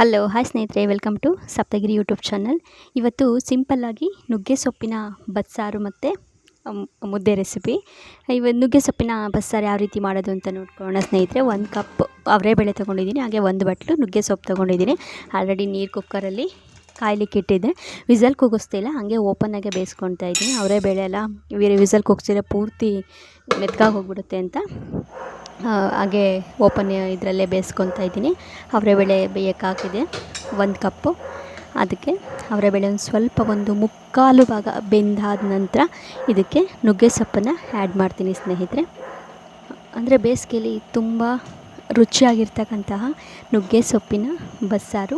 Hello hi ಸ್ನೇಹಿತರೆ welcome to Saptagiri YouTube channel ಇವತ್ತು ಸಿಂಪಲ್ಲಾಗಿ ನುಗ್ಗೆ ಸೊಪ್ಪಿನ ಬಸ್ಸಾರು ಮತ್ತು ಮುದ್ದೆ ರೆಸಿಪಿ ಇವತ್ತು ನುಗ್ಗೆ ಸೊಪ್ಪಿನ ಬಸ್ಸಾರು ಯಾವ ರೀತಿ ಮಾಡೋದು ಅಂತ ನೋಡ್ಕೊಳ್ಳೋಣ ಸ್ನೇಹಿತರೆ. ಒಂದು ಕಪ್ ಅವರೆಬೇಳೆ ತೊಗೊಂಡಿದ್ದೀನಿ, ಹಾಗೆ ಒಂದು ಬಟ್ಲು ನುಗ್ಗೆ ಸೊಪ್ಪು ತೊಗೊಂಡಿದ್ದೀನಿ. ಆಲ್ರೆಡಿ ನೀರು ಕುಕ್ಕರಲ್ಲಿ ಕಾಯ್ಲಿಕ್ಕೆ ಇಟ್ಟಿದ್ದೆ. ವಿಸಲ್ ಕೂಗಿಸ್ತಿಲ್ಲ ಹಾಗೆ ಓಪನಾಗೆ ಬೇಯಿಸ್ಕೊಳ್ತಾ ಇದ್ದೀನಿ. ಅವರೇ ಬೇಳೆ ಎಲ್ಲ ವಿಸಲ್ ಕೂಗಿಸಿದ್ರೆ ಪೂರ್ತಿ ಮೆತ್ಕಾಗಿ ಹೋಗ್ಬಿಡುತ್ತೆ ಅಂತ. ಹಾಗೆ ಓಪನ್ ಇದರಲ್ಲೇ ಬೇಯಿಸ್ಕೊತಾ ಇದ್ದೀನಿ. ಅವರೆಬೇಳೆ ಬೇಯಕ್ಕೆ ಹಾಕಿದೆ. ಒಂದು ಕಪ್ಪು. ಅದಕ್ಕೆ ಅವರೆಬೇಳೆ ಒಂದು ಸ್ವಲ್ಪ ಒಂದು ಮುಕ್ಕಾಲು ಭಾಗ ಬೆಂದಾದ ನಂತರ ಇದಕ್ಕೆ ನುಗ್ಗೆ ಸೊಪ್ಪನ್ನು ಆ್ಯಡ್ ಮಾಡ್ತೀನಿ ಸ್ನೇಹಿತರೆ. ಅಂದರೆ ಬೇಸಿಗೆಯಲ್ಲಿ ತುಂಬ ರುಚಿಯಾಗಿರ್ತಕ್ಕಂತಹ ನುಗ್ಗೆ ಸೊಪ್ಪಿನ ಬಸ್ಸಾರು.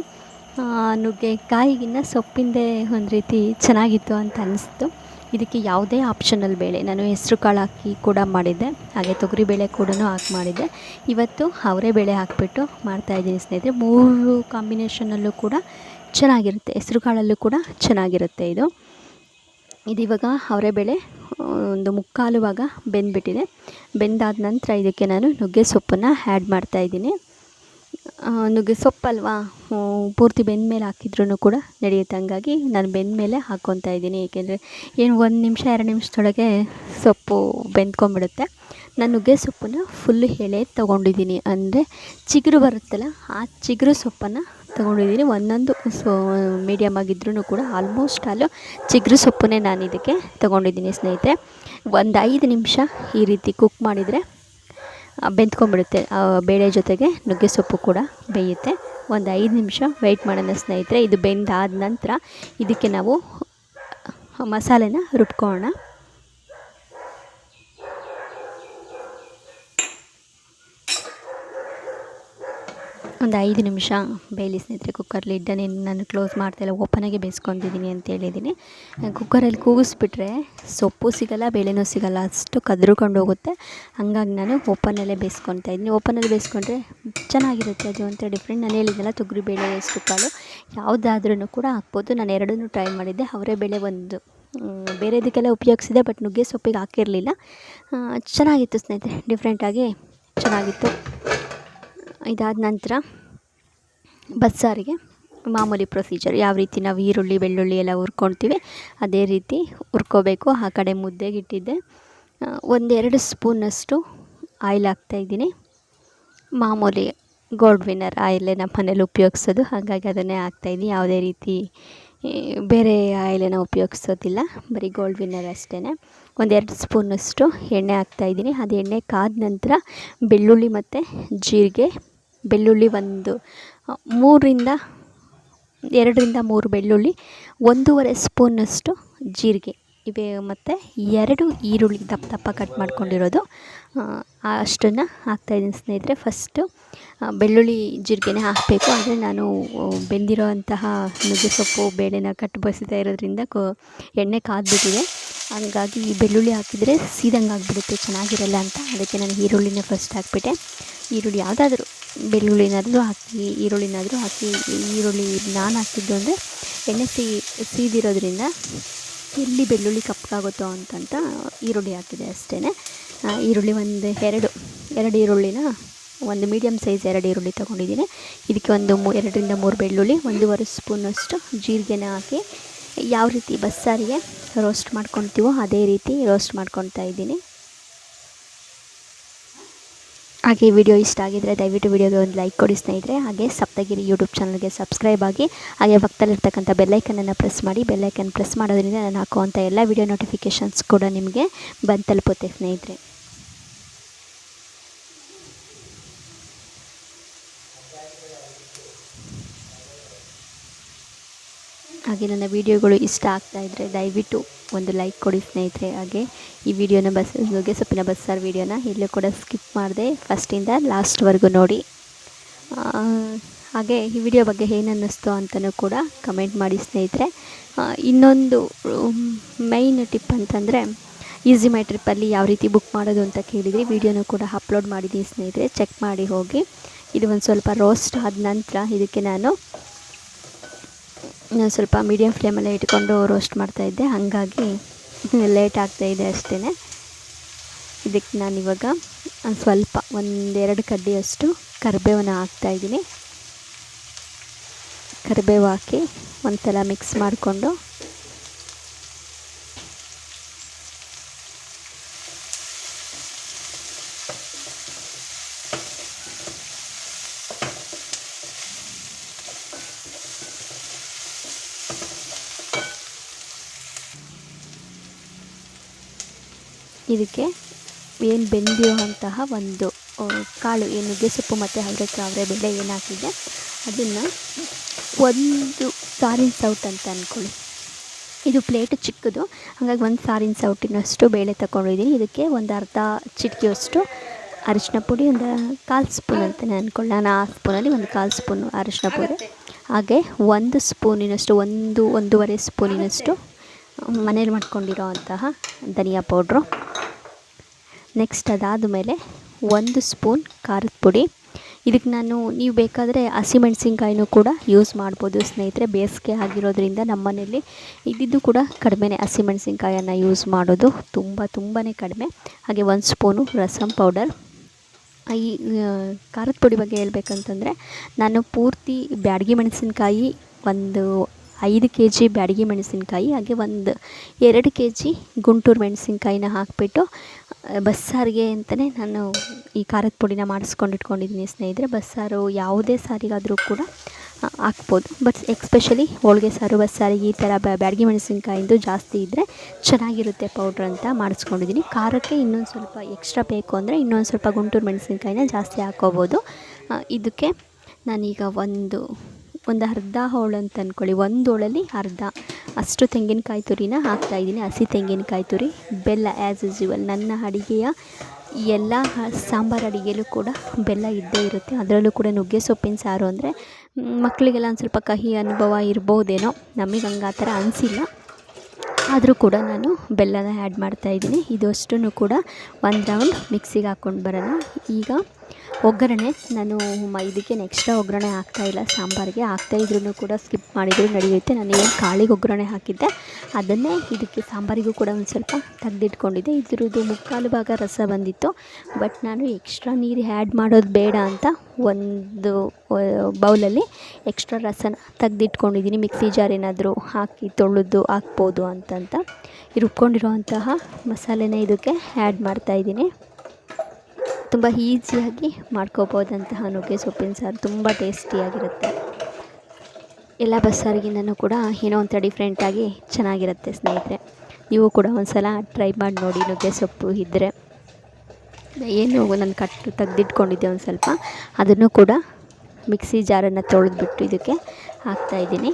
ನುಗ್ಗೆಕಾಯಿಗಿನ್ನ ಸೊಪ್ಪಿಂದೇ ಒಂದು ರೀತಿ ಚೆನ್ನಾಗಿತ್ತು ಅಂತ ಅನಿಸ್ತು. ಇದಕ್ಕೆ ಯಾವುದೇ ಆಪ್ಷನಲ್ ಬೇಳೆ. ನಾನು ಹೆಸರು ಕಾಳು ಹಾಕಿ ಕೂಡ ಮಾಡಿದ್ದೆ. ಹಾಗೆ ತೊಗರಿಬೇಳೆ ಕೂಡ ಹಾಕಿ ಮಾಡಿದ್ದೆ. ಇವತ್ತು ಅವರೆಬೇಳೆ ಹಾಕಿಬಿಟ್ಟು ಮಾಡ್ತಾಯಿದ್ದೀನಿ ಸ್ನೇಹಿತರೆ. ಮೂರು ಕಾಂಬಿನೇಷನಲ್ಲೂ ಕೂಡ ಚೆನ್ನಾಗಿರುತ್ತೆ. ಹೆಸರು ಕಾಳಲ್ಲೂ ಕೂಡ ಚೆನ್ನಾಗಿರುತ್ತೆ ಇದು. ಇದು ಇವಾಗ ಅವರೆಬೇಳೆ ಒಂದು ಮುಕ್ಕಾಲು ಭಾಗ ಬೆಂದ್ಬಿಟ್ಟಿದೆ. ಬೆಂದಾದ ನಂತರ ಇದಕ್ಕೆ ನಾನು ನುಗ್ಗೆ ಸೊಪ್ಪನ್ನು ಆ್ಯಡ್ ಮಾಡ್ತಾಯಿದ್ದೀನಿ ನುಗ್ಗೆ ಸೊಪ್ಪಲ್ವಾ? ಪೂರ್ತಿ ಬೆಂದ ಮೇಲೆ ಹಾಕಿದ್ರೂ ಕೂಡ ನಡೆಯುತ್ತೆ. ಹಂಗಾಗಿ ನಾನು ಬೆಂದ ಮೇಲೆ ಹಾಕ್ಕೊತಾ ಇದ್ದೀನಿ. ಏಕೆಂದರೆ ಏನು ಒಂದು ನಿಮಿಷ, ಎರಡು ನಿಮಿಷದೊಳಗೆ ಸೊಪ್ಪು ಬೆಂದ್ಕೊಂಬಿಡುತ್ತೆ ನಾನು ನುಗ್ಗೆ ಸೊಪ್ಪನ್ನು ಫುಲ್ ಎಳೆ ತೊಗೊಂಡಿದ್ದೀನಿ. ಅಂದರೆ ಚಿಗುರು ಬರುತ್ತಲ್ಲ, ಆ ಚಿಗುರು ಸೊಪ್ಪನ್ನು ತೊಗೊಂಡಿದ್ದೀನಿ. ಒಂದೊಂದು ಸೊ ಮೀಡಿಯಮ್ ಆಗಿದ್ರೂ ಕೂಡ ಆಲ್ಮೋಸ್ಟ್ ಆಲು ಚಿಗುರು ಸೊಪ್ಪನ್ನೇ ನಾನು ಇದಕ್ಕೆ ತೊಗೊಂಡಿದ್ದೀನಿ ಸ್ನೇಹಿತರೆ. ಒಂದು ಐದು ನಿಮಿಷ ಈ ರೀತಿ ಕುಕ್ ಮಾಡಿದರೆ ಬೆಂದ್ಕೊಂಡ್ಬಿಡುತ್ತೆ. ಬೇಳೆ ಜೊತೆಗೆ ನುಗ್ಗೆ ಸೊಪ್ಪು ಕೂಡ ಬೇಯುತ್ತೆ. ಒಂದು ಐದು ನಿಮಿಷ ವೆಯ್ಟ್ ಮಾಡೋಣ ಸ್ನೇಹಿತರೆ. ಇದು ಬೆಂದಾದ ನಂತರ ಇದಕ್ಕೆ ನಾವು ಮಸಾಲೆನ ರುಬ್ಕೊಳ್ಳೋಣ. ಒಂದು ಐದು ನಿಮಿಷ ಬೇಯಲಿ ಸ್ನೇಹಿತರೆ ಕುಕ್ಕರ್ ಇಡ್ಡನೇ ನಾನು ಕ್ಲೋಸ್ ಮಾಡ್ತಾಯಿಲ್ಲ ಓಪನಾಗೆ ಬೇಯಿಸ್ಕೊಂಡಿದ್ದೀನಿ ಅಂತ ಹೇಳಿದ್ದೀನಿ. ಕುಕ್ಕರಲ್ಲಿ ಕೂಗಿಸ್ಬಿಟ್ರೆ ಸೊಪ್ಪು ಸಿಗಲ್ಲ, ಬೇಳೆನೂ ಸಿಗಲ್ಲ, ಅಷ್ಟು ಕದ್ರುಕೊಂಡು ಹೋಗುತ್ತೆ. ಹಂಗಾಗಿ ನಾನು ಓಪನಲ್ಲೇ ಬೇಯಿಸ್ಕೊತಾ ಇದ್ದೀನಿ. ಓಪನಲ್ಲಿ ಬೇಯಿಸ್ಕೊಂಡ್ರೆ ಚೆನ್ನಾಗಿರುತ್ತೆ ಅದು ಒಂಥರ ಡಿಫ್ರೆಂಟ್ ನಾನು ಹೇಳಿದ್ದೆಲ್ಲ ತೊಗರಿ ಬೇಳೆ ಎಷ್ಟು ಕಾಳು. ಯಾವುದಾದ್ರೂ ಕೂಡ ಹಾಕ್ಬೋದು. ನಾನು ಎರಡನ್ನೂ ಟ್ರೈ ಮಾಡಿದ್ದೆ. ಅವರೇ ಬೇಳೆ ಒಂದು. ಬೇರೆದಕ್ಕೆಲ್ಲ ಉಪಯೋಗಿಸಿದೆ ಬಟ್ ನುಗ್ಗೆ ಸೊಪ್ಪಿಗೆ ಹಾಕಿರಲಿಲ್ಲ. ಚೆನ್ನಾಗಿತ್ತು ಸ್ನೇಹಿತರೆ ಡಿಫ್ರೆಂಟಾಗಿ ಚೆನ್ನಾಗಿತ್ತು. ಇದಾದ ನಂತರ ಬಸ್ಸಾರಿಗೆ ಮಾಮೂಲಿ ಪ್ರೊಸೀಜರ್ ಯಾವ ರೀತಿ ನಾವು ಈರುಳ್ಳಿ, ಬೆಳ್ಳುಳ್ಳಿ ಎಲ್ಲ ಹುರ್ಕೊಳ್ತೀವಿ, ಅದೇ ರೀತಿ ಹುರ್ಕೋಬೇಕು. ಆ ಕಡೆ ಮುದ್ದೆಗೆ ಇಟ್ಟಿದ್ದೆ. ಒಂದೆರಡು ಸ್ಪೂನಷ್ಟು ಆಯಿಲ್ ಹಾಕ್ತಾಯಿದ್ದೀನಿ ಮಾಮೂಲಿ ಗೋಲ್ಡ್ ವಿನ್ನರ್ ಆಯಿಲೇ ನಮ್ಮ ಮನೇಲಿ ಉಪಯೋಗಿಸೋದು. ಹಾಗಾಗಿ ಅದನ್ನೇ ಹಾಕ್ತಾಯಿದ್ದೀನಿ ಯಾವುದೇ ರೀತಿ ಬೇರೆ ಆಯಿಲನ್ನು ಉಪಯೋಗಿಸೋದಿಲ್ಲ. ಬರೀ ಗೋಲ್ಡ್ ವಿನ್ನರ್ ಅಷ್ಟೇ ಒಂದೆರಡು ಸ್ಪೂನಷ್ಟು ಎಣ್ಣೆ ಹಾಕ್ತಾಯಿದ್ದೀನಿ ಅದು ಎಣ್ಣೆ ಕಾದ ನಂತರ ಬೆಳ್ಳುಳ್ಳಿ ಮತ್ತು ಜೀರಿಗೆ ಬೆಳ್ಳುಳ್ಳಿ ಒಂದು ಮೂರರಿಂದ ಎರಡರಿಂದ ಮೂರು ಬೆಳ್ಳುಳ್ಳಿ, ಒಂದೂವರೆ ಸ್ಪೂನಷ್ಟು ಜೀರಿಗೆ. ಇವೆ ಮತ್ತು ಎರಡು ಈರುಳ್ಳಿ ದಪ್ಪ ದಪ್ಪ ಕಟ್ ಮಾಡ್ಕೊಂಡಿರೋದು. ಅಷ್ಟನ್ನು ಹಾಕ್ತಾಯಿದ್ದೀನಿ ಸ್ನೇಹಿತರೆ. ಫಸ್ಟು ಬೆಳ್ಳುಳ್ಳಿ ಜೀರಿಗೆನೇ ಹಾಕಬೇಕು. ಆದರೆ ನಾನು ಬೆಂದಿರೋ ಅಂತಹ ನುಗ್ಗೆ ಸೊಪ್ಪು, ಬೇಳೆನ ಕಟ್ ಬಸಿತಾ ಇರೋದ್ರಿಂದ ಕೊ, ಎಣ್ಣೆ ಕಾದ್ಬಿಟ್ಟಿದೆ. ಹಂಗಾಗಿ ಈ ಬೆಳ್ಳುಳ್ಳಿ ಹಾಕಿದರೆ ಸೀದಂಗೆ ಆಗಿಬಿಡುತ್ತೆ ಚೆನ್ನಾಗಿರಲ್ಲ ಅಂತ. ಅದಕ್ಕೆ ನಾನು ಈರುಳ್ಳಿನೇ ಫಸ್ಟ್ ಹಾಕ್ಬಿಟ್ಟೆ. ಈರುಳ್ಳಿ ಯಾವುದಾದ್ರೂ, ಬೆಳ್ಳುಳ್ಳಿನಾದರೂ ಹಾಕಿ, ಈರುಳ್ಳಿನಾದರೂ ಹಾಕಿ, ಈರುಳ್ಳಿ ನಾನು ಹಾಕಿದ್ದು ಅಂದರೆ ಎಣ್ಣೆ ಸೀ, ಸೀದಿರೋದ್ರಿಂದ ಎಲ್ಲಿ ಬೆಳ್ಳುಳ್ಳಿ ಕಪ್ಪಾಗುತ್ತೋ ಅಂತಂತ ಈರುಳ್ಳಿ ಹಾಕಿದೆ ಅಷ್ಟೇ ಈರುಳ್ಳಿ ಒಂದು ಎರಡು ಎರಡು ಈರುಳ್ಳಿನ ಒಂದು ಮೀಡಿಯಮ್ ಸೈಜ್ ಎರಡು ಈರುಳ್ಳಿ ತೊಗೊಂಡಿದ್ದೀನಿ. ಇದಕ್ಕೆ ಒಂದು ಮೂ, ಎರಡರಿಂದ ಮೂರು ಬೆಳ್ಳುಳ್ಳಿ, ಒಂದೂವರೆ ಸ್ಪೂನಷ್ಟು ಜೀರಿಗೆನ ಹಾಕಿ ಯಾವ ರೀತಿ ಬಸ್ಸಾರಿಗೆ ರೋಸ್ಟ್ ಮಾಡ್ಕೊತೀವೋ ಅದೇ ರೀತಿ ರೋಸ್ಟ್ ಮಾಡ್ಕೊತಾ ಇದ್ದೀನಿ. ಹಾಗೆ ವಿಡಿಯೋ ಇಷ್ಟ ಆಗಿದ್ದರೆ ದಯವಿಟ್ಟು ವಿಡಿಯೋಗೆ ಒಂದು ಲೈಕ್ ಕೊಡಿ ಸ್ನೇಹಿತರೆ. ಹಾಗೆ ಸಪ್ತಗಿರಿ ಯೂಟ್ಯೂಬ್ ಚಾನಲ್ಗೆ ಸಬ್ಸ್ಕ್ರೈಬ್ ಆಗಿ, ಹಾಗೆ ಪಕ್ಕದಲ್ಲಿರ್ತಕ್ಕಂಥ ಬೆಲ್ಲೈಕನನ್ನು ಪ್ರೆಸ್ ಮಾಡಿ ಬೆಲ್ಲೈಕನ್ ಪ್ರೆಸ್ ಮಾಡೋದ್ರಿಂದ ನಾನು ಹಾಕುವಂಥ ಎಲ್ಲ ವಿಡಿಯೋ ನೋಟಿಫಿಕೇಷನ್ಸ್ ಕೂಡ ನಿಮಗೆ ಬಂದು ತಲುಪುತ್ತೆ ಸ್ನೇಹಿತರೆ. ಹಾಗೆ ನನ್ನ ವಿಡಿಯೋಗಳು ಇಷ್ಟ ಆಗ್ತಾ ಇದ್ದರೆ ದಯವಿಟ್ಟು ಒಂದು ಲೈಕ್ ಕೊಡಿ ಸ್ನೇಹಿತರೆ. ಹಾಗೆ ಈ ವಿಡಿಯೋನ ಬಸ್ ಸೊಪ್ಪಿನ ಬಸ್ಸಾರು ವಿಡಿಯೋನ ಎಲ್ಲೂ ಕೂಡ ಸ್ಕಿಪ್ ಮಾಡಿದೆ ಫಸ್ಟಿಂದ ಲಾಸ್ಟ್ವರೆಗೂ ನೋಡಿ. ಹಾಗೆ ಈ ವಿಡಿಯೋ ಬಗ್ಗೆ ಏನನ್ನಿಸ್ತು ಅಂತಲೂ ಕೂಡ ಕಮೆಂಟ್ ಮಾಡಿ ಸ್ನೇಹಿತರೆ. ಇನ್ನೊಂದು ಮೈನ್ ಟಿಪ್ ಅಂತಂದರೆ ಈಸಿ ಮೈ ಟ್ರಿಪ್ಪಲ್ಲಿ ಯಾವ ರೀತಿ ಬುಕ್ ಮಾಡೋದು ಅಂತ ಕೇಳಿದ್ರಿ ವಿಡಿಯೋನೂ ಕೂಡ ಅಪ್ಲೋಡ್ ಮಾಡಿದ್ದೀನಿ ಸ್ನೇಹಿತರೆ. ಚೆಕ್ ಮಾಡಿ ಹೋಗಿ. ಇದು ಒಂದು ಸ್ವಲ್ಪ ರೋಸ್ಟ್ ಆದ ನಂತರ ಇದಕ್ಕೆ ನಾನು ಸ್ವಲ್ಪ ಮೀಡಿಯಮ್ ಫ್ಲೇಮಲ್ಲೇ ಇಟ್ಕೊಂಡು ರೋಸ್ಟ್ ಮಾಡ್ತಾಯಿದ್ದೆ ಹಾಗಾಗಿ ಲೇಟ್ ಆಗ್ತಾಯಿದೆ ಅಷ್ಟೇ ಇದಕ್ಕೆ ನಾನಿವಾಗ ಇವಾಗ ಸ್ವಲ್ಪ ಒಂದೆರಡು ಕಡ್ಡಿಯಷ್ಟು ಕರಿಬೇವನ್ನ ಹಾಕ್ತಾಯಿದ್ದೀನಿ ಕರಿಬೇವು ಹಾಕಿ ಒಂದು ಸಲ ಮಿಕ್ಸ್ ಮಾಡಿಕೊಂಡು ಇದಕ್ಕೆ ಏನು ಬೆಂದಿರುವಂತಹ ಒಂದು ಕಾಳು, ಏನು ನುಗ್ಗೆ ಸೊಪ್ಪು ಮತ್ತು ಅವರೆಕಾಯಿ ಬೇಳೆ ಏನು ಅದನ್ನು ಒಂದು ಸಾರಿನ ಸೌಟ್ ಅಂತ ಅಂದ್ಕೊಳ್ಳಿ ಇದು ಪ್ಲೇಟ್ ಚಿಕ್ಕದು, ಹಾಗಾಗಿ ಒಂದು ಸಾರಿನ ಸೌಟಿನಷ್ಟು ಬೇಳೆ ತಗೊಂಡಿದ್ದೀನಿ. ಇದಕ್ಕೆ ಒಂದು ಅರ್ಧ ಚಿಟಿಕೆಯಷ್ಟು ಅರಿಶಿನ ಪುಡಿ, ಒಂದು ಕಾಲು ಸ್ಪೂನ್ ಅಂತಲೇ ಅಂದ್ಕೊಳ್ಳಿ ನಾನು ಆ ಸ್ಪೂನಲ್ಲಿ ಒಂದು ಕಾಲು ಸ್ಪೂನು ಅರಿಶಿನ ಪುಡಿ, ಹಾಗೆ ಒಂದು ಸ್ಪೂನಿನಷ್ಟು, ಒಂದು, ಒಂದೂವರೆ ಸ್ಪೂನಿನಷ್ಟು ಮನೇಲಿ ಮಾಡ್ಕೊಂಡಿರೋ ಅಂತಹ ಧನಿಯಾ ಪೌಡ್ರು. ನೆಕ್ಸ್ಟ್ ಅದಾದ ಮೇಲೆ ಒಂದು ಸ್ಪೂನ್ ಖಾರದ ಪುಡಿ. ಇದಕ್ಕೆ ನಾನು ನೀವು ಬೇಕಾದರೆ ಹಸಿಮೆಣ್ಸಿನ್ಕಾಯಿನೂ ಕೂಡ ಯೂಸ್ ಮಾಡ್ಬೋದು ಸ್ನೇಹಿತರೆ. ಬೇಸಿಗೆ ಆಗಿರೋದ್ರಿಂದ ನಮ್ಮ ಮನೇಲಿ ಇದ್ದಿದ್ದು ಕೂಡ ಕಡಿಮೆನೇ ಹಸಿಮೆಣ್ಸಿನ್ಕಾಯನ್ನು ಯೂಸ್ ಮಾಡೋದು ತುಂಬ ತುಂಬಾ ಕಡಿಮೆ. ಹಾಗೆ ಒಂದು ಸ್ಪೂನು ರಸಮ್ ಪೌಡರ್ ಈ ಖಾರದ ಪುಡಿ ಬಗ್ಗೆ ಹೇಳ್ಬೇಕಂತಂದರೆ ನಾನು ಪೂರ್ತಿ ಬ್ಯಾಡಗಿ ಮೆಣಸಿನ್ಕಾಯಿ ಒಂದು ಐದು ಕೆ ಜಿ ಬ್ಯಾಡಗಿ ಮೆಣಸಿನ್ಕಾಯಿ, ಹಾಗೆ ಒಂದು ಎರಡು ಕೆ ಜಿ ಗುಂಟೂರು ಮೆಣಸಿನ್ಕಾಯಿನ ಹಾಕಿಬಿಟ್ಟು ಬಸ್ಸಾರಿಗೆ ಅಂತಲೇ ನಾನು ಈ ಖಾರದ ಪುಡಿನ ಮಾಡಿಸ್ಕೊಂಡು ಇಟ್ಕೊಂಡಿದ್ದೀನಿ ಸ್ನೇಹಿತರೆ. ಬಸ್ಸಾರು ಯಾವುದೇ ಸಾರಿಗಾದರೂ ಕೂಡ ಹಾಕ್ಬೋದು. ಬಟ್ ಎಕ್ಸ್ಪೆಷಲಿ ಹೋಳಿಗೆ ಸಾರು ಬಸ್ಸಾರಿಗೆ ಈ ಥರ ಬ್ಯಾಡಗಿ ಮೆಣಸಿನ್ಕಾಯಿಂದು ಜಾಸ್ತಿ ಇದ್ದರೆ ಚೆನ್ನಾಗಿರುತ್ತೆ ಪೌಡ್ರ್ ಅಂತ ಮಾಡಿಸ್ಕೊಂಡಿದ್ದೀನಿ ಖಾರಕ್ಕೆ ಇನ್ನೊಂದು ಸ್ವಲ್ಪ ಎಕ್ಸ್ಟ್ರಾ ಬೇಕು ಅಂದರೆ ಇನ್ನೊಂದು ಸ್ವಲ್ಪ ಗುಂಟೂರು ಮೆಣಸಿನ್ಕಾಯಿನ ಜಾಸ್ತಿ ಹಾಕ್ಕೋಬೋದು. ಇದಕ್ಕೆ ನಾನೀಗ ಒಂದು ಒಂದು ಅರ್ಧ ಹೋಳು ಅಂತ ಅಂದ್ಕೊಳ್ಳಿ ಒಂದು ಹೋಳಲ್ಲಿ ಅರ್ಧ. ಅಷ್ಟು ತೆಂಗಿನಕಾಯಿ ತುರಿನ ಹಾಕ್ತಾಯಿದ್ದೀನಿ ಹಸಿ ತೆಂಗಿನಕಾಯಿ ತುರಿ, ಬೆಲ್ಲ ಆ್ಯಸ್ ಯೂಸ್ಯುವಲ್ ನನ್ನ ಅಡಿಗೆಯ ಎಲ್ಲ ಸಾಂಬಾರು ಅಡಿಗೆಯಲ್ಲೂ ಕೂಡ ಬೆಲ್ಲ ಇದ್ದೇ ಇರುತ್ತೆ. ಅದರಲ್ಲೂ ಕೂಡ ನುಗ್ಗೆ ಸೊಪ್ಪಿನ ಸಾರು ಅಂದರೆ ಮಕ್ಕಳಿಗೆಲ್ಲ ಒಂದು ಸ್ವಲ್ಪ ಕಹಿ ಅನುಭವ ಇರ್ಬೋದೇನೋ, ನಮಗೆ ಹಂಗೆ ಆ ಥರ ಅನಿಸಿಲ್ಲ. ಆದರೂ ಕೂಡ ನಾನು ಬೆಲ್ಲನ ಆ್ಯಡ್ ಮಾಡ್ತಾಯಿದ್ದೀನಿ ಇದು ಅಷ್ಟು ಕೂಡ ಒಂದು ರೌಂಡ್ ಮಿಕ್ಸಿಗೆ ಹಾಕ್ಕೊಂಡು ಬರೋಣ. ಈಗ ಒಗ್ಗರಣೆ ನಾನು ಮ ಇದಕ್ಕೆ ಎಕ್ಸ್ಟ್ರಾ ಒಗ್ಗರಣೆ ಹಾಕ್ತಾಯಿಲ್ಲ ಸಾಂಬಾರಿಗೆ ಹಾಕ್ತಾಯಿದ್ರೂ ಕೂಡ ಸ್ಕಿಪ್ ಮಾಡಿದರೂ, ನಡೆಯುತ್ತೆ. ನಾನು ಏನು ಕಾಳಿಗೆ ಒಗ್ಗರಣೆ ಹಾಕಿದ್ದೆ, ಅದನ್ನೇ ಇದಕ್ಕೆ ಸಾಂಬಾರಿಗೂ ಕೂಡ ಒಂದು ಸ್ವಲ್ಪ ತೆಗೆದಿಟ್ಕೊಂಡಿದ್ದೆ. ಇದ್ರದ್ದು ಮುಕ್ಕಾಲು ಭಾಗ ರಸ ಬಂದಿತ್ತು ಬಟ್ ನಾನು ಎಕ್ಸ್ಟ್ರಾ ನೀರು ಆ್ಯಡ್ ಮಾಡೋದು ಬೇಡ ಅಂತ ಒಂದು ಬೌಲಲ್ಲಿ ಎಕ್ಸ್ಟ್ರಾ ರಸನ ತೆಗೆದಿಟ್ಕೊಂಡಿದ್ದೀನಿ. ಮಿಕ್ಸಿ ಜಾರ್ ಏನಾದರೂ ಹಾಕಿ ತೊಳೆದು ಹಾಕ್ಬೋದು ಅಂತಂತ. ರುಬ್ಕೊಂಡಿರುವಂತಹ ಮಸಾಲೆನ ಇದಕ್ಕೆ ಆ್ಯಡ್ ಮಾಡ್ತಾಯಿದ್ದೀನಿ ತುಂಬ ಈಸಿಯಾಗಿ ಮಾಡ್ಕೋಬೋದಂತಹ ನುಗ್ಗೆ ಸೊಪ್ಪಿನ ಸಾರು ತುಂಬ ಟೇಸ್ಟಿಯಾಗಿರುತ್ತೆ. ಎಲ್ಲ ಬಸ್ಸಾರಿಗಿಂತನೂ ಕೂಡ ಏನೋ ಒಂಥರ ಡಿಫ್ರೆಂಟಾಗಿ ಚೆನ್ನಾಗಿರುತ್ತೆ ಸ್ನೇಹಿತರೆ. ನೀವು ಕೂಡ ಒಂದು ಸಲ ಟ್ರೈ ಮಾಡಿ ನೋಡಿ ನುಗ್ಗೆ ಸೊಪ್ಪು ಇದ್ದರೆ ಏನು ನಾನು ಕಟ್ಟು ತೆಗೆದಿಟ್ಕೊಂಡಿದ್ದೆ ಒಂದು ಸ್ವಲ್ಪ. ಅದನ್ನು ಕೂಡ ಮಿಕ್ಸಿ ಜಾರನ್ನು ತೊಳೆದ್ಬಿಟ್ಟು ಇದಕ್ಕೆ ಹಾಕ್ತಾಯಿದ್ದೀನಿ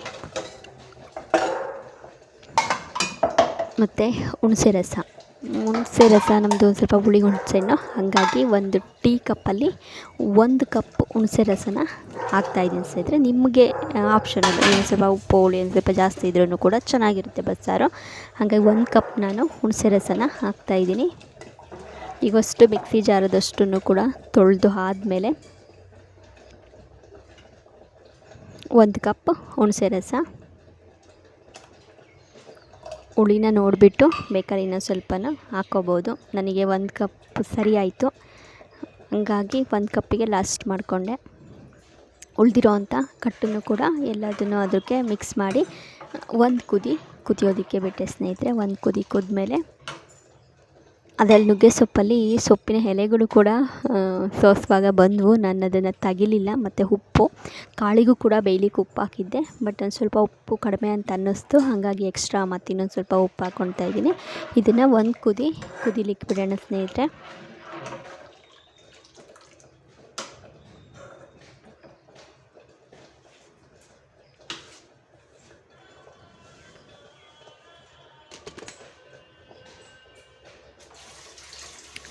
ಮತ್ತು ಹುಣಸೆ ರಸ. ಹುಣಸೆ ರಸ ನಮ್ಮದು ಒಂದು ಸ್ವಲ್ಪ ಹುಳಿ ಹುಣಸೆ ಹಣ್ಣು. ಹಾಗಾಗಿ ಒಂದು ಟೀ ಕಪ್ಪಲ್ಲಿ ಒಂದು ಕಪ್ ಹುಣಸೆ ರಸನ ಹಾಕ್ತಾಯಿದ್ದೀನಿ ಸ್ನೇಹಿತರೆ. ನಿಮಗೆ ಆಪ್ಷನಲ್ ಏನು ಸ್ವಲ್ಪ ಉಪ್ಪು, ಹುಳಿ ಒಂದು ಸ್ವಲ್ಪ ಜಾಸ್ತಿ ಇದ್ರೂ ಕೂಡ ಚೆನ್ನಾಗಿರುತ್ತೆ ಬಸ್ಸಾರು ಹಾಗಾಗಿ ಒಂದು ಕಪ್ ನಾನು ಹುಣಸೆ ರಸನ ಹಾಕ್ತಾಯಿದ್ದೀನಿ ಈಗಷ್ಟು ಮಿಕ್ಸಿ ಜಾರದಷ್ಟು ಕೂಡ ತೊಳೆದು ಆದಮೇಲೆ ಒಂದು ಕಪ್ ಹುಣಸೆ ರಸ ಹುಳಿನ ನೋಡಿಬಿಟ್ಟು ಬೇಕಾದ್ರೆ ಇನ್ನೊಂದು ಸ್ವಲ್ಪನೂ ಹಾಕ್ಕೋಬೋದು ನನಗೆ ಒಂದು ಕಪ್ ಸರಿ ಆಯಿತು. ಹಂಗಾಗಿ ಒಂದು ಕಪ್ಪಿಗೆ ಲಾಸ್ಟ್ ಮಾಡಿಕೊಂಡೆ. ಉಳಿದಿರೋ ಅಂಥ ಕಟ್ಟನ್ನು ಕೂಡ ಎಲ್ಲದನ್ನು ಅದಕ್ಕೆ ಮಿಕ್ಸ್ ಮಾಡಿ, ಒಂದು ಕುದಿ ಕುದಿಯೋದಕ್ಕೆ ಬಿಟ್ಟೆ ಸ್ನೇಹಿತರೆ, ಒಂದು ಕುದಿ ಕುದ್ಮೇಲೆ ಅದರಲ್ಲಿ ನುಗ್ಗೆ ಸೊಪ್ಪಲ್ಲಿ ಸೊಪ್ಪಿನ ಎಲೆಗಳು ಕೂಡ ಸೋಸುವಾಗ ಬಂದವು. ನಾನು ಅದನ್ನು ತೆಗಿಲಿಲ್ಲ. ಮತ್ತು ಉಪ್ಪು. ಕಾಳಿಗೂ ಕೂಡ ಬೇಯ್ಲಿಕ್ಕೆ ಉಪ್ಪು ಹಾಕಿದ್ದೆ. ಬಟ್ ಒಂದು ಸ್ವಲ್ಪ ಉಪ್ಪು ಕಡಿಮೆ ಅಂತ ಅನ್ನಿಸ್ತು. ಹಾಗಾಗಿ ಎಕ್ಸ್ಟ್ರಾ ಮತ್ತು ಇನ್ನೊಂದು ಸ್ವಲ್ಪ ಉಪ್ಪು ಹಾಕ್ಕೊಳ್ತಾ ಇದ್ದೀನಿ. ಇದನ್ನು ಒಂದು ಕುದಿ, ಕುದಿಲಿಕ್ಕೆ ಬಿಡೋಣ ಸ್ನೇಹಿತರೆ.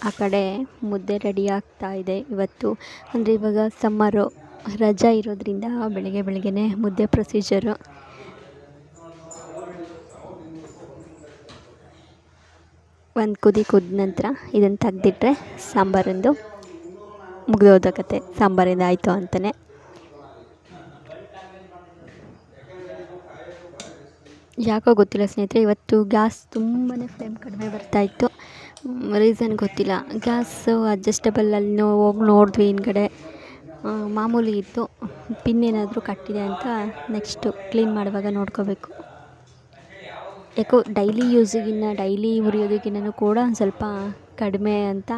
ಆ ಕಡೆ ಮುದ್ದೆ ರೆಡಿ ಆಗ್ತಾ ಇದೆ ಇವತ್ತು. ಅಂದರೆ ಇವಾಗ ಸಮ್ಮರು ರಜಾ ಇರೋದರಿಂದ ಬೆಳಗ್ಗೆ ಬೆಳಗ್ಗೆನೇ ಮುದ್ದೆ ಪ್ರೊಸೀಜರು ಒಂದು ಕುದಿ ಕುದ್ದ ನಂತರ ಇದನ್ನು ತೆಗ್ದಿಟ್ರೆ ಸಾಂಬಾರೊಂದು ಮುಗಿದೋದ ಕತೆ, ಸಾಂಬಾರಿಂದ ಆಯಿತು ಅಂತಲೇ ಯಾಕೋ ಗೊತ್ತಿಲ್ಲ ಸ್ನೇಹಿತರೆ, ಇವತ್ತು ಗ್ಯಾಸ್ ತುಂಬಾ ಫ್ಲೇಮ್ ಕಡಿಮೆ ಬರ್ತಾಯಿತ್ತು ರೀಸನ್ ಗೊತ್ತಿಲ್ಲ. ಗ್ಯಾಸು ಅಡ್ಜಸ್ಟಬಲಲ್ಲಿ ಹೋಗಿ ನೋಡಿದ್ವಿ ಹಿಂದ್ಗಡೆ. ಮಾಮೂಲಿ ಇತ್ತು. ಪಿನ್ ಏನಾದರೂ ಕಟ್ಟಿದೆ ಅಂತ ನೆಕ್ಸ್ಟು ಕ್ಲೀನ್ ಮಾಡುವಾಗ ನೋಡ್ಕೋಬೇಕು. ಯಾಕೋ ಡೈಲಿ ಯೂಸಿಗಿನ್ನ ಡೈಲಿ ಉರಿಯೋದಕ್ಕಿನ್ನೂ ಕೂಡ ಸ್ವಲ್ಪ ಕಡಿಮೆ ಅಂತ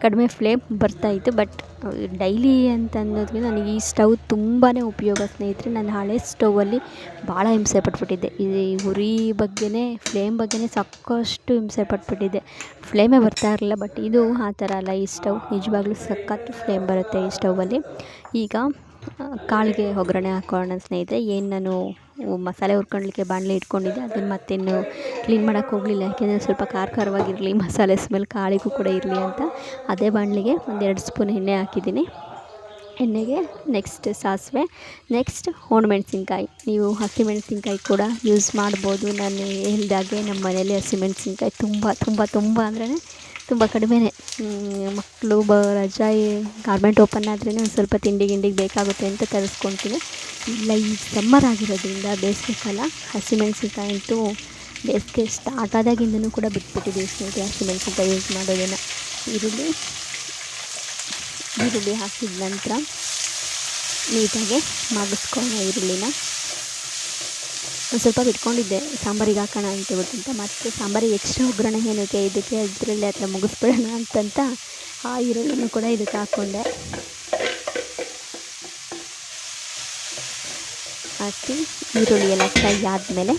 ಕಡಿಮೆ ಫ್ಲೇಮ್ ಬರ್ತಾಯಿತ್ತು ಬಟ್ ಡೈಲಿ ಅಂತ ಅನ್ನೋದಕ್ಕೆ ನನಗೆ ಈ ಸ್ಟವ್ ತುಂಬಾ ಉಪಯೋಗ ಸ್ನೇಹಿತರೆ. ನಾನು ಹಳೆ ಸ್ಟೌವಲ್ಲಿ ಭಾಳ ಹಿಂಸೆ ಪಟ್ಬಿಟ್ಟಿದ್ದೆ. ಈ ಉರಿ ಬಗ್ಗೆನೇ ಫ್ಲೇಮ್ ಬಗ್ಗೆನೇ ಸಾಕಷ್ಟು ಹಿಂಸೆ ಪಟ್ಬಿಟ್ಟಿದ್ದೆ. ಫ್ಲೇಮೇ ಬರ್ತಾ ಇರಲಿಲ್ಲ ಬಟ್ ಇದು ಆ ಥರ ಅಲ್ಲ. ಈ ಸ್ಟವ್ ನಿಜವಾಗ್ಲೂ ಸಖತ್ತು ಫ್ಲೇಮ್ ಬರುತ್ತೆ ಈ ಸ್ಟೌವಲ್ಲಿ ಈಗ ಕಾಳಿಗೆ ಒಗ್ಗರಣೆ ಹಾಕೋಣ ಸ್ನೇಹಿತರೆ. ಏನು ನಾನು ಮಸಾಲೆ ಹುರ್ಕೊಳ್ಳಿಕ್ಕೆ ಬಾಣಲೆ ಇಟ್ಕೊಂಡಿದ್ದೆ. ಅದನ್ನು ಮತ್ತೇನು ಕ್ಲೀನ್ ಮಾಡೋಕ್ಕೆ ಹೋಗಲಿಲ್ಲ. ಯಾಕೆಂದರೆ ಸ್ವಲ್ಪ ಖಾರ ಖಾರವಾಗಿರಲಿ ಮಸಾಲೆ ಸ್ಮೆಲ್ ಕಾಳಿಗೂ ಕೂಡ ಇರಲಿ ಅಂತ. ಅದೇ ಬಾಣಲಿಗೆ ಒಂದೆರಡು ಸ್ಪೂನ್ ಎಣ್ಣೆ ಹಾಕಿದ್ದೀನಿ. ಎಣ್ಣೆಗೆ ನೆಕ್ಸ್ಟ್ ಸಾಸಿವೆ. ನೆಕ್ಸ್ಟ್ ಒಣಮೆಣ್ಸಿನ್ಕಾಯಿ ನೀವು ಹಸಿಮೆಣ್ಸಿನ್ಕಾಯಿ ಕೂಡ ಯೂಸ್ ಮಾಡ್ಬೋದು. ನಾನು ಹೇಳ್ದಾಗೆ ನಮ್ಮ ಮನೇಲಿ ಹಸಿಮೆಣ್ಸಿನ್ಕಾಯಿ ತುಂಬ ತುಂಬ ತುಂಬ ಅಂದ್ರೆ ತುಂಬ ಕಡಿಮೆನೇ. ಮಕ್ಕಳು ಬ ರಜಾ ಗಾರ್ಮೆಂಟ್ ಓಪನ್ ಆದ್ರೇ ಒಂದು ಸ್ವಲ್ಪ ತಿಂಡಿ ಗಿಂಡಿಗೆ ಬೇಕಾಗುತ್ತೆ ಅಂತ ತರಿಸ್ಕೊತೀನಿ. ಇಲ್ಲ ಈ ಸಮ್ಮರ್ ಆಗಿರೋದ್ರಿಂದ ಬೇಸಿಗೆ ಕಾಲ ಹಸಿಮೆಣಸಿನ್ಕಾಯಿ ಅಂತೂ ಬೇಸಿಗೆ ಸ್ಟಾರ್ಟ್ ಆದಾಗಿಂದನೂ ಕೂಡ ಬಿಟ್ಬಿಟ್ಟಿದ್ದೀವಿ ಸ್ನೇಹಿತರೆ ಹಸಿಮೆಣಸಿನ್ಕಾಯಿ ಯೂಸ್ ಮಾಡೋದನ್ನು. ಈರುಳ್ಳಿ ಈರುಳ್ಳಿ ಹಾಕಿದ ನಂತರ ನೀಟಾಗಿ ಮಗಿಸ್ಕೊಳ್ಳೋಣ ಈರುಳ್ಳಿನ. ಒಂದು ಸ್ವಲ್ಪ ಬಿಟ್ಕೊಂಡಿದ್ದೆ. ಸಾಂಬಾರಿಗೆ ಹಾಕೋಣ ಅಂತ ಹೇಳ್ಬಿಟ್ಟಂತ ಮತ್ತು ಸಾಂಬಾರಿಗೆ ಎಕ್ಸ್ಟ್ರಾ ಒಗ್ಗರಣೆ ಏನಕ್ಕೆ? ಇದಕ್ಕೆ ಅದರಲ್ಲಿ ಆ ಥರ ಮುಗಿಸ್ಬಿಡೋಣ ಅಂತಂತ ಆ ಈರುಳ್ಳಿನೂ ಕೂಡ ಇದಕ್ಕೆ ಹಾಕ್ಕೊಂಡೆ ಹಾಕಿ ಈರುಳ್ಳಿ ಎಲ್ಲ ಫ್ರೈ ಆದಮೇಲೆ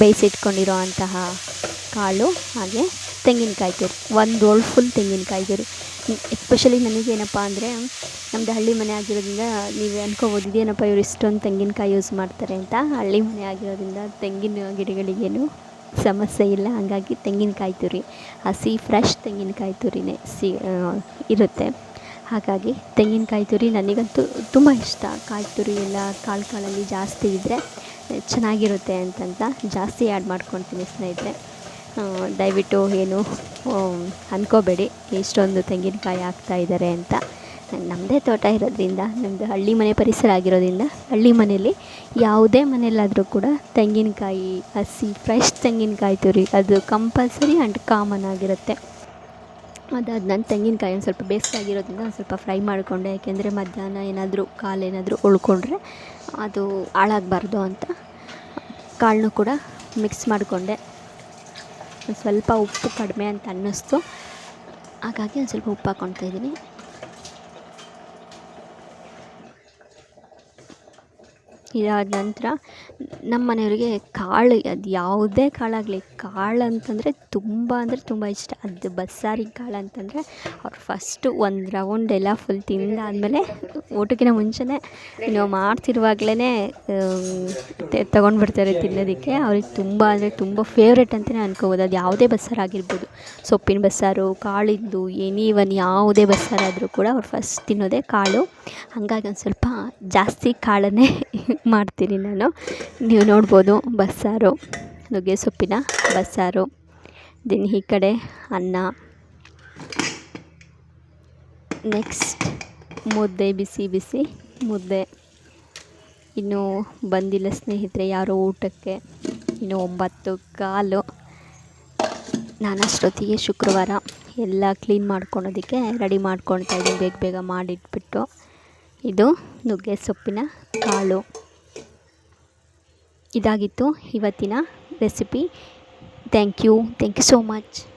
ಬೇಯಿಸಿಟ್ಕೊಂಡಿರೋ ಅಂತಹ ಕಾಳು ಹಾಗೆ ತೆಂಗಿನಕಾಯಿ ತುರಿ. ಒಂದು ರೋಲ್ ಫುಲ್ ತೆಂಗಿನಕಾಯಿ ತುರಿ. ಎಸ್ಪೆಷಲಿ ನನಗೇನಪ್ಪ ಅಂದರೆ ನಮ್ಮದು ಹಳ್ಳಿ ಮನೆ ಆಗಿರೋದ್ರಿಂದ ನೀವು ಅನ್ಕೋಬೋದು, ಇದೇನಪ್ಪ ಇವ್ರು ಇಷ್ಟೊಂದು ತೆಂಗಿನಕಾಯಿ ಯೂಸ್ ಮಾಡ್ತಾರೆ ಅಂತ. ಹಳ್ಳಿ ಮನೆ ಆಗಿರೋದ್ರಿಂದ ತೆಂಗಿನ ಗಿಡಗಳಿಗೇನು ಸಮಸ್ಯೆ ಇಲ್ಲ. ಹಾಗಾಗಿ ತೆಂಗಿನಕಾಯಿ ತುರಿ, ಹಸಿ ಫ್ರೆಶ್ ತೆಂಗಿನಕಾಯಿ ತುರಿನೇ ಸಿ ಇರುತ್ತೆ. ಹಾಗಾಗಿ ತೆಂಗಿನಕಾಯಿ ತುರಿ ನನಗಂತೂ ತುಂಬ ಇಷ್ಟ. ಕಾಯಿ ತುರಿ ಎಲ್ಲ ಕಾಳು ಕಾಳಲ್ಲಿ ಜಾಸ್ತಿ ಇದ್ದರೆ ಚೆನ್ನಾಗಿರುತ್ತೆ ಅಂತಂತ ಜಾಸ್ತಿ ಆ್ಯಡ್ ಮಾಡ್ಕೊಳ್ತೀನಿ ಸ್ನೇಹಿತರೆ. ದಯವಿಟ್ಟು ಏನು ಅನ್ಕೋಬೇಡಿ, ಇಷ್ಟೊಂದು ತೆಂಗಿನಕಾಯಿ ಹಾಕ್ತಾ ಇದ್ದಾರೆ ಅಂತ. ನಮ್ಮದೇ ತೋಟ ಇರೋದ್ರಿಂದ ನಮ್ಮದು ಹಳ್ಳಿ ಮನೆ ಪರಿಸರ ಆಗಿರೋದ್ರಿಂದ, ಹಳ್ಳಿ ಮನೆಯಲ್ಲಿ ಯಾವುದೇ ಮನೆಯಲ್ಲಾದರೂ ಕೂಡ ತೆಂಗಿನಕಾಯಿ, ಹಸಿ ಫ್ರೆಶ್ ತೆಂಗಿನಕಾಯಿ ತುರಿ, ಅದು ಕಂಪಲ್ಸರಿ ಆ್ಯಂಡ್ ಕಾಮನ್ ಆಗಿರುತ್ತೆ. ಅದಾದ ನಾನು ತೆಂಗಿನಕಾಯಿ ಒಂದು ಸ್ವಲ್ಪ ಬೇಯಿಸಾಗಿರೋದ್ರಿಂದ ಒಂದು ಸ್ವಲ್ಪ ಫ್ರೈ ಮಾಡಿಕೊಂಡೆ, ಯಾಕೆಂದರೆ ಮಧ್ಯಾಹ್ನ ಏನಾದರೂ ಕಾಲು ಏನಾದರೂ ಉಳ್ಕೊಂಡ್ರೆ ಅದು ಹಾಳಾಗಬಾರ್ದು ಅಂತ ಕಾಳನ್ನೂ ಕೂಡ ಮಿಕ್ಸ್ ಮಾಡಿಕೊಂಡೆ. ಸ್ವಲ್ಪ ಉಪ್ಪು ಕಡಿಮೆ ಅಂತ ಅನ್ನಿಸ್ತು. ಹಾಗಾಗಿ ಒಂದು ಸ್ವಲ್ಪ ಉಪ್ಪು ಹಾಕ್ಕೊಳ್ತಾ ಇದ್ದೀನಿ. ಇದಾದ ನಂತರ ನಮ್ಮ ಮನೆಯವರಿಗೆ ಕಾಳು, ಅದು ಯಾವುದೇ ಕಾಳಾಗಲಿ, ಕಾಳು ಅಂತಂದರೆ ತುಂಬ ಅಂದರೆ ತುಂಬ ಇಷ್ಟ. ಅದು ಬಸ್ಸಾರಿಗೆ ಕಾಳು ಅಂತಂದರೆ ಅವ್ರು ಫಸ್ಟು ಒಂದು ರೌಂಡ್ ಎಲ್ಲ ಫುಲ್ ತಿಂದಾದಮೇಲೆ ಊಟಕ್ಕಿಂತ ಮುಂಚೆನೇ ನಾವು ಮಾಡ್ತಿರುವಾಗಲೇ ತಗೊಂಡು ಬರ್ತಾರೆ ತಿನ್ನೋದಕ್ಕೆ. ಅವ್ರಿಗೆ ತುಂಬ ಅಂದರೆ ತುಂಬ ಫೇವ್ರೇಟ್ ಅಂತಲೇ ಅನ್ಕೋಬೋದು. ಅದು ಯಾವುದೇ ಬಸ್ಸಾರು ಆಗಿರ್ಬೋದು. ಸೊಪ್ಪಿನ ಬಸ್ಸಾರು, ಕಾಳಿಂದು ಎನಿ ಒನ್ ಯಾವುದೇ ಬಸ್ಸಾರಾದರೂ ಕೂಡ ಅವ್ರು ಫಸ್ಟ್ ತಿನ್ನೋದೇ ಕಾಳು. ಹಾಗಾಗಿ ಒಂದು ಸ್ವಲ್ಪ ಜಾಸ್ತಿ ಕಾಳನ್ನೇ ಮಾಡ್ತೀನಿ ನಾನು. ನೀವು ನೋಡ್ಬೋದು, ಬಸ್ಸಾರು ನುಗ್ಗೆ ಸೊಪ್ಪಿನ ಬಸ್ಸಾರು, ದೆನ್ ಈ ಕಡೆ ಅನ್ನ. ನೆಕ್ಸ್ಟ್ ಮುದ್ದೆ ಬಿಸಿ ಬಿಸಿ ಮುದ್ದೆ. ಇನ್ನೂ ಬಂದಿಲ್ಲ ಸ್ನೇಹಿತರೆ, ಯಾರು ಊಟಕ್ಕೆ, ಇನ್ನು ಒಂಬತ್ತು ಕಾಲು. ನಾನು ಅಷ್ಟೊತ್ತಿಗೆ ಶುಕ್ರವಾರ ಎಲ್ಲ ಕ್ಲೀನ್ ಮಾಡ್ಕೊಳೋದಕ್ಕೆ ರೆಡಿ ಮಾಡ್ಕೊಳ್ತಾ ಇದ್ದೀನಿ, ಬೇಗ ಬೇಗ ಮಾಡಿಟ್ಬಿಟ್ಟು. ಇದು ನುಗ್ಗೆ ಸೊಪ್ಪಿನ ಕಾಳು. ಇದಾಗಿತ್ತು ಇವತ್ತಿನ recipe. Thank you thank you so much